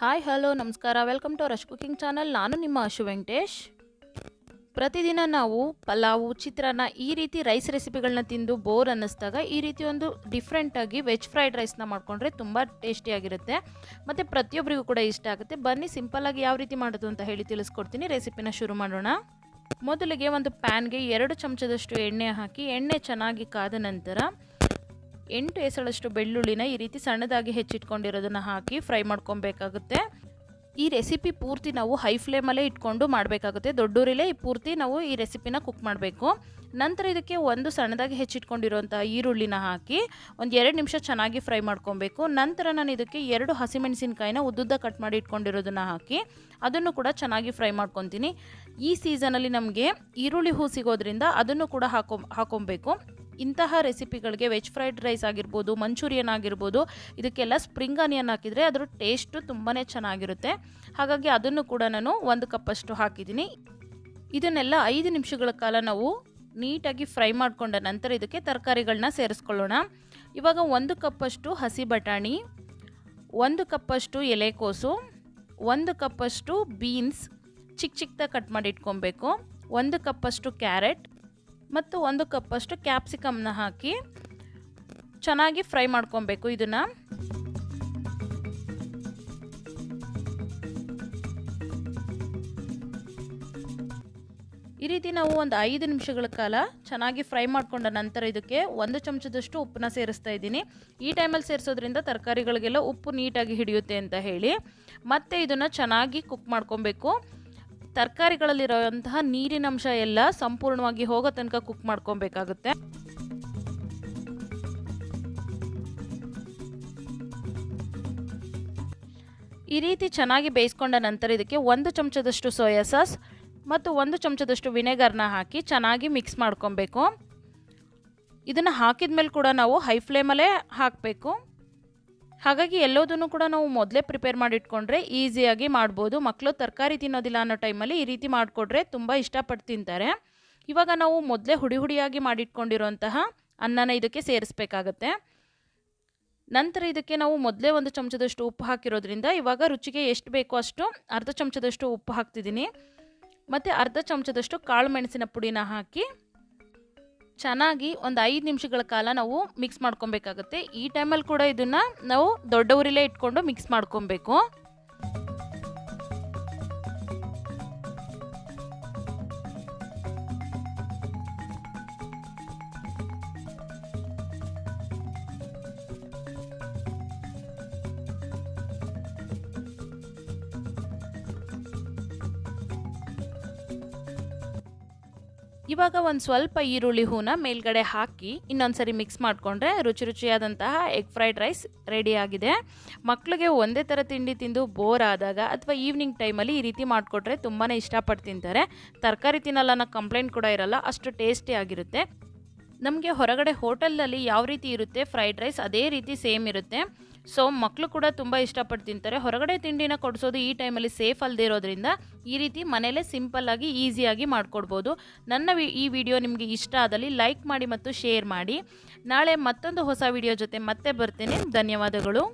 Hi hello ನಮಸ್ಕಾರ. Welcome to rush cooking channel ನಾನು ನಿಮ್ಮ ಅಶು ವೆಂಕಟೇಶ್. ಪ್ರತಿದಿನ ನಾವು ಪಲಾವು, ಚಿತ್ರಾನ್ನ ಈ ರೀತಿ ರೈಸ್ ರೆಸಿಪಿಗಳನ್ನ ತಿಂದು ಬೋರ್ ಅನ್ನಿಸ್ದಾಗ ಈ ರೀತಿ ಒಂದು ಡಿಫ್ರೆಂಟಾಗಿ ವೆಜ್ ಫ್ರೈಡ್ ರೈಸ್ನ ಮಾಡಿಕೊಂಡ್ರೆ ತುಂಬ ಟೇಸ್ಟಿಯಾಗಿರುತ್ತೆ ಮತ್ತು ಪ್ರತಿಯೊಬ್ಬರಿಗೂ ಕೂಡ ಇಷ್ಟ ಆಗುತ್ತೆ. ಬನ್ನಿ ಸಿಂಪಲ್ಲಾಗಿ ಯಾವ ರೀತಿ ಮಾಡೋದು ಅಂತ ಹೇಳಿ ತಿಳಿಸ್ಕೊಡ್ತೀನಿ. ರೆಸಿಪಿನ ಶುರು ಮಾಡೋಣ. ಮೊದಲಿಗೆ ಒಂದು ಪ್ಯಾನ್ಗೆ ಎರಡು ಚಮಚದಷ್ಟು ಎಣ್ಣೆ ಹಾಕಿ, ಎಣ್ಣೆ ಚೆನ್ನಾಗಿ ಕಾದ ನಂತರ ಎಂಟು ಎಸಳಷ್ಟು ಬೆಳ್ಳುಳ್ಳಿನ ಈ ರೀತಿ ಸಣ್ಣದಾಗಿ ಹೆಚ್ಚಿಟ್ಕೊಂಡಿರೋದನ್ನು ಹಾಕಿ ಫ್ರೈ ಮಾಡ್ಕೊಬೇಕಾಗುತ್ತೆ. ಈ ರೆಸಿಪಿ ಪೂರ್ತಿ ನಾವು ಹೈ ಫ್ಲೇಮಲ್ಲೇ ಇಟ್ಕೊಂಡು ಮಾಡಬೇಕಾಗುತ್ತೆ. ದೊಡ್ಡೂರಿಲೇ ಈ ಪೂರ್ತಿ ನಾವು ಈ ರೆಸಿಪಿನ ಕುಕ್ ಮಾಡಬೇಕು. ನಂತರ ಇದಕ್ಕೆ ಒಂದು ಸಣ್ಣದಾಗಿ ಹೆಚ್ಚಿಟ್ಕೊಂಡಿರುವಂತಹ ಈರುಳ್ಳಿನ ಹಾಕಿ ಒಂದು ಎರಡು ನಿಮಿಷ ಚೆನ್ನಾಗಿ ಫ್ರೈ ಮಾಡ್ಕೊಬೇಕು. ನಂತರ ನಾನು ಇದಕ್ಕೆ ಎರಡು ಹಸಿಮೆಣಸಿನ್ಕಾಯಿನ ಉದ್ದುದ್ದ ಕಟ್ ಮಾಡಿ ಇಟ್ಕೊಂಡಿರೋದನ್ನು ಹಾಕಿ ಅದನ್ನು ಕೂಡ ಚೆನ್ನಾಗಿ ಫ್ರೈ ಮಾಡ್ಕೊತೀನಿ. ಈ ಸೀಸನಲ್ಲಿ ನಮಗೆ ಈರುಳ್ಳಿ ಹೂ ಸಿಗೋದ್ರಿಂದ ಅದನ್ನು ಕೂಡ ಹಾಕೊ ಹಾಕೊಬೇಕು. ಇಂತಹ ರೆಸಿಪಿಗಳಿಗೆ ವೆಜ್ ಫ್ರೈಡ್ ರೈಸ್ ಆಗಿರ್ಬೋದು, ಮಂಚೂರಿಯನ್ ಆಗಿರ್ಬೋದು, ಇದಕ್ಕೆಲ್ಲ ಸ್ಪ್ರಿಂಗ್ ಆನಿಯನ್ ಹಾಕಿದರೆ ಅದರ ಟೇಸ್ಟು ತುಂಬಾ ಚೆನ್ನಾಗಿರುತ್ತೆ. ಹಾಗಾಗಿ ಅದನ್ನು ಕೂಡ ನಾನು ಒಂದು ಕಪ್ಪಷ್ಟು ಹಾಕಿದ್ದೀನಿ. ಇದನ್ನೆಲ್ಲ ಐದು ನಿಮಿಷಗಳ ಕಾಲ ನಾವು ನೀಟಾಗಿ ಫ್ರೈ ಮಾಡಿಕೊಂಡ ನಂತರ ಇದಕ್ಕೆ ತರಕಾರಿಗಳನ್ನ ಸೇರಿಸ್ಕೊಳ್ಳೋಣ. ಇವಾಗ ಒಂದು ಕಪ್ಪಷ್ಟು ಹಸಿ ಬಟಾಣಿ, ಒಂದು ಕಪ್ಪಷ್ಟು ಎಲೆಕೋಸು, ಒಂದು ಕಪ್ಪಷ್ಟು ಬೀನ್ಸ್ ಚಿಕ್ಕ ಚಿಕ್ಕದಾಗಿ ಕಟ್ ಮಾಡಿ ಇಟ್ಕೊಬೇಕು. ಒಂದು ಕಪ್ಪಷ್ಟು ಕ್ಯಾರೆಟ್ ಮತ್ತು ಒಂದು ಕಪ್ಪಷ್ಟು ಕ್ಯಾಪ್ಸಿಕಮ್ನ ಹಾಕಿ ಚೆನ್ನಾಗಿ ಫ್ರೈ ಮಾಡ್ಕೊಬೇಕು ಇದನ್ನು. ಈ ರೀತಿ ನಾವು ಒಂದು ಐದು ನಿಮಿಷಗಳ ಕಾಲ ಚೆನ್ನಾಗಿ ಫ್ರೈ ಮಾಡಿಕೊಂಡ ನಂತರ ಇದಕ್ಕೆ ಒಂದು ಚಮಚದಷ್ಟು ಉಪ್ಪನ್ನ ಸೇರಿಸ್ತಾ ಇದ್ದೀನಿ. ಈ ಟೈಮಲ್ಲಿ ಸೇರಿಸೋದ್ರಿಂದ ತರಕಾರಿಗಳಿಗೆಲ್ಲ ಉಪ್ಪು ನೀಟಾಗಿ ಹಿಡಿಯುತ್ತೆ ಅಂತ ಹೇಳಿ. ಮತ್ತೆ ಇದನ್ನು ಚೆನ್ನಾಗಿ ಕುಕ್ ಮಾಡ್ಕೊಬೇಕು. ತರಕಾರಿಗಳಲ್ಲಿರೋಂತಹ ನೀರಿನಂಶ ಎಲ್ಲ ಸಂಪೂರ್ಣವಾಗಿ ಹೋಗೋ ತನಕ ಕುಕ್ ಮಾಡ್ಕೊಬೇಕಾಗುತ್ತೆ. ಈ ರೀತಿ ಚೆನ್ನಾಗಿ ಬೇಯಿಸ್ಕೊಂಡ ನಂತರ ಇದಕ್ಕೆ ಒಂದು ಚಮಚದಷ್ಟು ಸೋಯಾ ಸಾಸ್ ಮತ್ತು ಒಂದು ಚಮಚದಷ್ಟು ವಿನೆಗರ್ನ ಹಾಕಿ ಚೆನ್ನಾಗಿ ಮಿಕ್ಸ್ ಮಾಡ್ಕೊಬೇಕು. ಇದನ್ನು ಹಾಕಿದ ಮೇಲೆ ಕೂಡ ನಾವು ಹೈ ಫ್ಲೇಮಲ್ಲೇ ಹಾಕಬೇಕು. ಹಾಗಾಗಿ ಎಲ್ಲೋದನ್ನು ಕೂಡ ನಾವು ಮೊದಲೇ ಪ್ರಿಪೇರ್ ಮಾಡಿಟ್ಕೊಂಡ್ರೆ ಈಸಿಯಾಗಿ ಮಾಡ್ಬೋದು. ಮಕ್ಕಳು ತರಕಾರಿ ತಿನ್ನೋದಿಲ್ಲ ಅನ್ನೋ ಟೈಮಲ್ಲಿ ಈ ರೀತಿ ಮಾಡಿಕೊಟ್ರೆ ತುಂಬ ಇಷ್ಟಪಟ್ಟು ತಿಂತಾರೆ. ಇವಾಗ ನಾವು ಮೊದಲೇ ಹುಡಿ ಹುಡಿಯಾಗಿ ಮಾಡಿಟ್ಕೊಂಡಿರುವಂತಹ ಅನ್ನನ ಇದಕ್ಕೆ ಸೇರಿಸ್ಬೇಕಾಗತ್ತೆ. ನಂತರ ಇದಕ್ಕೆ ನಾವು ಮೊದಲೇ ಒಂದು ಚಮಚದಷ್ಟು ಉಪ್ಪು ಹಾಕಿರೋದ್ರಿಂದ ಇವಾಗ ರುಚಿಗೆ ಎಷ್ಟು ಬೇಕೋ ಅಷ್ಟು ಅರ್ಧ ಚಮಚದಷ್ಟು ಉಪ್ಪು ಹಾಕ್ತಿದ್ದೀನಿ. ಮತ್ತು ಅರ್ಧ ಚಮಚದಷ್ಟು ಕಾಳು ಮೆಣಸಿನ ಪುಡಿನ ಹಾಕಿ ಚೆನ್ನಾಗಿ ಒಂದು ಐದು ನಿಮಿಷಗಳ ಕಾಲ ನಾವು ಮಿಕ್ಸ್ ಮಾಡ್ಕೊಬೇಕಾಗುತ್ತೆ. ಈ ಟೈಮಲ್ಲಿ ಕೂಡ ಇದನ್ನು ನಾವು ದೊಡ್ಡ ಇಟ್ಕೊಂಡು ಮಿಕ್ಸ್ ಮಾಡ್ಕೊಬೇಕು. ಇವಾಗ ಒಂದು ಸ್ವಲ್ಪ ಈರುಳ್ಳಿ ಹೂನ ಮೇಲ್ಗಡೆ ಹಾಕಿ ಇನ್ನೊಂದ್ಸರಿ ಮಿಕ್ಸ್ ಮಾಡಿಕೊಂಡ್ರೆ ರುಚಿ ರುಚಿಯಾದಂತಹ ಎಗ್ ಫ್ರೈಡ್ ರೈಸ್ ರೆಡಿ ಆಗಿದೆ. ಮಕ್ಕಳಿಗೆ ಒಂದೇ ಥರ ತಿಂಡಿ ತಿಂದು ಬೋರ್ ಆದಾಗ ಅಥವಾ ಈವ್ನಿಂಗ್ ಟೈಮಲ್ಲಿ ಈ ರೀತಿ ಮಾಡಿಕೊಟ್ರೆ ತುಂಬಾ ಇಷ್ಟಪಟ್ಟು ತಿಂತಾರೆ. ತರಕಾರಿ ತಿನ್ನಲ್ಲ ಅನ್ನೋ ಕಂಪ್ಲೇಂಟ್ ಕೂಡ ಇರಲ್ಲ, ಅಷ್ಟು ಟೇಸ್ಟಿ ಆಗಿರುತ್ತೆ. ನಮಗೆ ಹೊರಗಡೆ ಹೋಟೆಲಲ್ಲಿ ಯಾವ ರೀತಿ ಇರುತ್ತೆ? ಫ್ರೈಡ್ ರೈಸ್ ಅದೇ ರೀತಿ ಸೇಮ್ ಇರುತ್ತೆ. ಸೊ ಮಕ್ಕಳು ಕೂಡ ತುಂಬ ಇಷ್ಟಪಟ್ಟು ತಿಂತಾರೆ. ಹೊರಗಡೆ ತಿಂಡಿನ ಕೊಡಿಸೋದು ಈ ಟೈಮಲ್ಲಿ ಸೇಫ್ ಅಲ್ಲದೆ ಇರೋದ್ರಿಂದ ಈ ರೀತಿ ಮನೇಲೇ ಸಿಂಪಲ್ಲಾಗಿ ಈಸಿಯಾಗಿ ಮಾಡಿಕೊಡ್ಬೋದು. ನನ್ನ ಈ ವಿಡಿಯೋ ನಿಮಗೆ ಇಷ್ಟ ಆದಲ್ಲಿ ಲೈಕ್ ಮಾಡಿ ಮತ್ತು ಶೇರ್ ಮಾಡಿ. ನಾಳೆ ಮತ್ತೊಂದು ಹೊಸ ವಿಡಿಯೋ ಜೊತೆ ಮತ್ತೆ ಬರ್ತೇನೆ. ಧನ್ಯವಾದಗಳು.